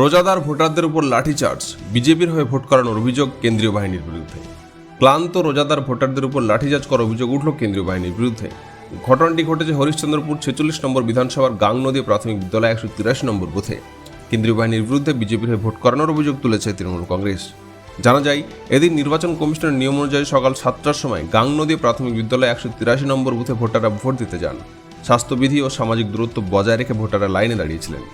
রোজাদার ভোটারদের উপর লাঠিচার্জ। বিজেপির হয়ে ভোট করানোর অভিযোগ কেন্দ্রীয় বাহিনীর বিরুদ্ধে। ক্লান্ত রোজাদার ভোটারদের উপর লাঠিচার্জ করার অভিযোগ উঠল কেন্দ্রীয় বাহিনীর বিরুদ্ধে। ঘটনাটি ঘটেছে হরিশ্চন্দ্রপুর ছেচল্লিশ নম্বর বিধানসভার গাং নদী প্রাথমিক বিদ্যালয় একশো তিরাশি নম্বর বুথে। কেন্দ্রীয় বাহিনীর বিরুদ্ধে বিজেপির হয়ে ভোট করানোর অভিযোগ তুলেছে তৃণমূল কংগ্রেস। জানা যায়, এদিন নির্বাচন কমিশনের নিয়ম অনুযায়ী সকাল সাতটার সময় গাং নদী প্রাথমিক বিদ্যালয়ে একশো তিরাশি নম্বর বুথে ভোটাররা ভোট দিতে যান। স্বাস্থ্যবিধি ও সামাজিক দূরত্ব বজায় রেখে ভোটাররা লাইনে দাঁড়িয়েছিলেন।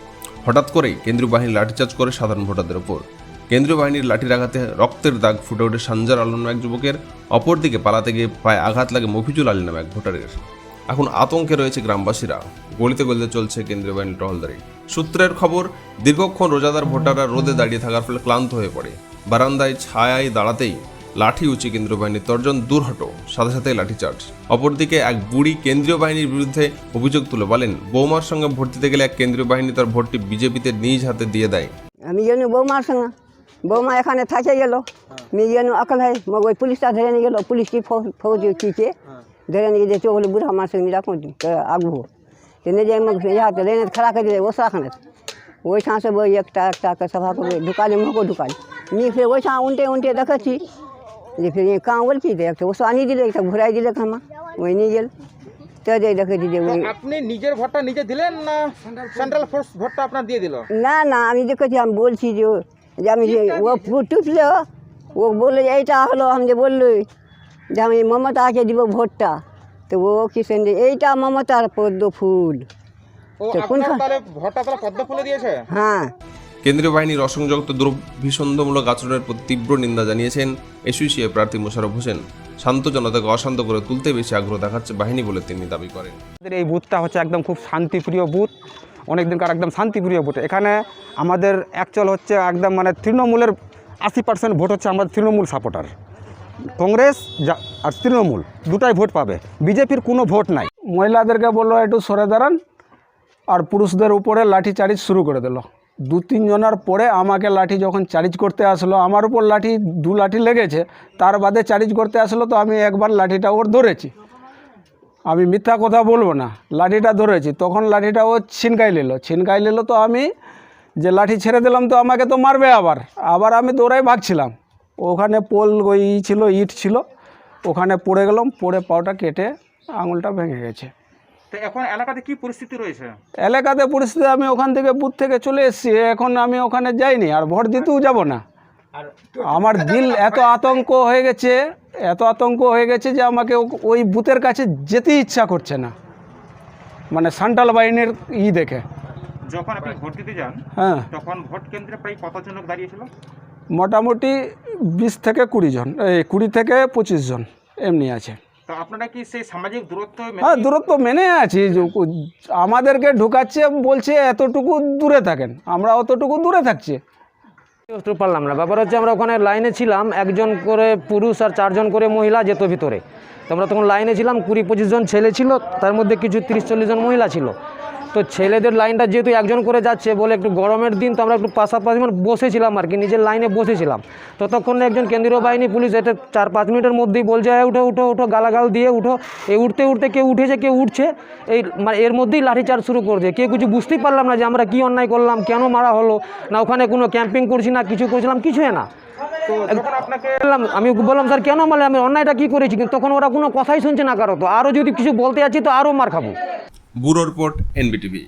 হঠাৎ করেই কেন্দ্রীয় বাহিনী লাঠিচার্জ করে সাধারণ ভোটারদের ওপর। কেন্দ্রীয় বাহিনীর লাঠির আঘাতে রক্তের দাগ ফুটে ওঠে সানজার আলম নামে এক যুবকের। অপরদিকে পালাতে গিয়ে পায়ে আঘাত লাগে মফিজুল আলী নামে এক ভোটারের। এখন আতঙ্কে রয়েছে গ্রামবাসীরা। গলিতে গলিতে চলছে কেন্দ্রীয় বাহিনীর টহলদারি। সূত্রের খবর, দীর্ঘক্ষণ রোজাদার ভোটাররা রোদে দাঁড়িয়ে থাকার ফলে ক্লান্ত হয়ে পড়ে। বারান্দায় ছায়ায় দাঁড়াতেই লাঠি উঁচু কেন্দ্রীয় বাহিনীর তর্জন দূর হটো সাথে সাথে লাঠিচার্জ। অপরদিকে এক বুড়ি কেন্দ্রীয় বাহিনীর বিরুদ্ধে অভিযোগ তুলে বলেন, বৌমার সঙ্গে ভর্তিতে গেলে এক কেন্দ্রীয় বাহিনী তার ভর্তি বিজেপিতে নিজ হাতে দিয়ে দেয়। আমি জানি বৌমার সঙ্গে। বৌমা এখানে থাকে গেল। নিয়ে যেন অকল হয়, মগ ওই পুলিশটা ধরে নিয়ে গেল। পুলিশ কি ফৌজ কিছে ধরে নিয়ে যেতে বলে, বুড়া আমার সঙ্গে রাখো আগু নিয়ে যে মগ হাতে লেনে খাড়া করে দিলে ওসরাখানে ওইখান বই একটা একটা সভা করে ঢুকালে মুখকে ঢুকালে। নিয়ে ফের ওইখান উল্টে উল্টে দেখেছি उल्टे देखा छी যে ফির কাঁ বল কি একটা ওসব আনি দিলে একটা ঘুরাই দিলে খামা ওই নিয়ে গেল তো যে দেখে দিলে ওই আপনি নিজের ভোটটা নিজে দিলেন না সেন্ট্রাল ফোর্স ভোটটা আপনার দিয়ে দিল না না আমি দেখেছি আমি বলছি যে ও- যে আমি যে ও ফুট টুপলো ও বললো যে এইটা হলো আমি যে বললো যে আমি মমতাকে দিব ভোটটা তো ও কি শুনছে এইটা মমতার পদ্ম ফুল ও তো আপনার কোনখান? তাহলে ভোটটা তাহলে পদ্ম ফুলে দিয়েছে হ্যাঁ কেন্দ্রীয় বাহিনীর অসংযুক্ত দুর্ভিসন্ধমূলক আচরণের প্রতি তীব্র নিন্দা জানিয়েছেন এসইসিএ প্রার্থী মোশারফ হোসেন। শান্ত জনতাকে অশান্ত করে তুলতে বেশি আগ্রহ দেখাচ্ছে বাহিনী বলে তিনি দাবি করেন। আমাদের এই বুথটা হচ্ছে একদম খুব শান্তিপ্রিয় বুথ। অনেক দিনকার একদম শান্তিপ্রিয় বুথ। এখানে আমাদের অ্যাকচুয়াল হচ্ছে একদম মানে তৃণমূলের আশি পার্সেন্ট ভোট হচ্ছে আমাদের তৃণমূল সাপোর্টার কংগ্রেস যা- আর তৃণমূল দুটাই ভোট পাবে। বিজেপির কোনো ভোট নাই। মহিলাদেরকে বলল একটু সরে দাঁড়ান। আর পুরুষদের উপরে লাঠি চার্জ শুরু করে দিল। দু তিনজনার পরে আমাকে লাঠি যখন চার্জ করতে আসলো, আমার উপর লাঠি দু লাঠি লেগেছে, তার বাদে চার্জ করতে আসলো তো আমি একবার লাঠিটা ওর ধরেছি। আমি মিথ্যা কথা বলব না, লাঠিটা ধরেছি, তখন লাঠিটা ও ছিনকাই নিল। ছিনকাই নিল তো আমি যে লাঠি ছেড়ে দিলাম তো আমাকে তো মারবে আবার আবার আমি দৌড়াই ভাগছিলাম। ওখানে পোল ওই ছিল, ইট ছিল, ওখানে পড়ে গেলাম, পড়ে পাওটা কেটে আঙুলটা ভেঙে গেছে। তো এখন এলাকাতে কি পরিস্থিতি রয়েছে? এলাকাতে পরিস্থিতি আমি ওখান থেকে বুথ থেকে চলে এসেছি এখন আমি ওখানে যাইনি আর ভোট দিতেও যাব না। আমার দিল এত আতঙ্ক হয়ে গেছে এত আতঙ্ক হয়ে গেছে যে আমাকে ওই বুথের কাছে যেতে ইচ্ছা করছে না। মানে সান্টাল বাহিনীর ই দেখে। যখন আপনি ভোট দিতে যান হ্যাঁ। তখন ভোট কেন্দ্রে প্রায় কতজন লোক দাঁড়িয়েছিল মোটামুটি বিশ থেকে কুড়ি জন এই কুড়ি থেকে পঁচিশ জন এমনি আছে। তো আপনারা কি সেই সামাজিক দূরত্ব হ্যাঁ দূরত্ব মেনে আছি। আমাদেরকে ঢুকাচ্ছে বলছে এতটুকু দূরে থাকেন। আমরা অতটুকু দূরে থাকছি। বুঝতে পারলাম না। ব্যাপার হচ্ছে আমরা ওখানে লাইনে ছিলাম একজন করে পুরুষ আর চারজন করে মহিলা যেত ভিতরে। তো আমরা তখন লাইনে ছিলাম কুড়ি পঁচিশ জন ছেলে ছিল তার মধ্যে কিছু তিরিশ চল্লিশ জন মহিলা ছিল। তো ছেলেদের লাইনটা যেহেতু একজন করে যাচ্ছে বলে একটু গরমের দিন তো আমরা একটু পাশাপাশি মানে বসেছিলাম আর কি নিজের লাইনে বসেছিলাম। ততক্ষণে একজন কেন্দ্রীয় বাহিনী পুলিশ এটা চার পাঁচ মিনিটের মধ্যেই বলছে "এই উঠো উঠো উঠো গালাগাল দিয়ে উঠো। এই উঠতে উঠতে কেউ উঠেছে কেউ উঠছে এই মানে এর মধ্যেই লাঠিচার্জ শুরু করছে। কেউ কিছু বুঝতেই পারলাম না যে আমরা কী অন্যায় করলাম কেন মারা হলো না ওখানে কোনো ক্যাম্পিং করছি না কিছু করছিলাম কিছুই না। বললাম আমি বললাম স্যার কেন মারলে? আমি অন্যায়টা কী করেছি? কিন্তু তখন ওরা কোনো কথাই শুনছে না কারও তো। আরও যদি কিছু বলতে যাচ্ছি তো আরও মার খাব। Bureau report NBTV.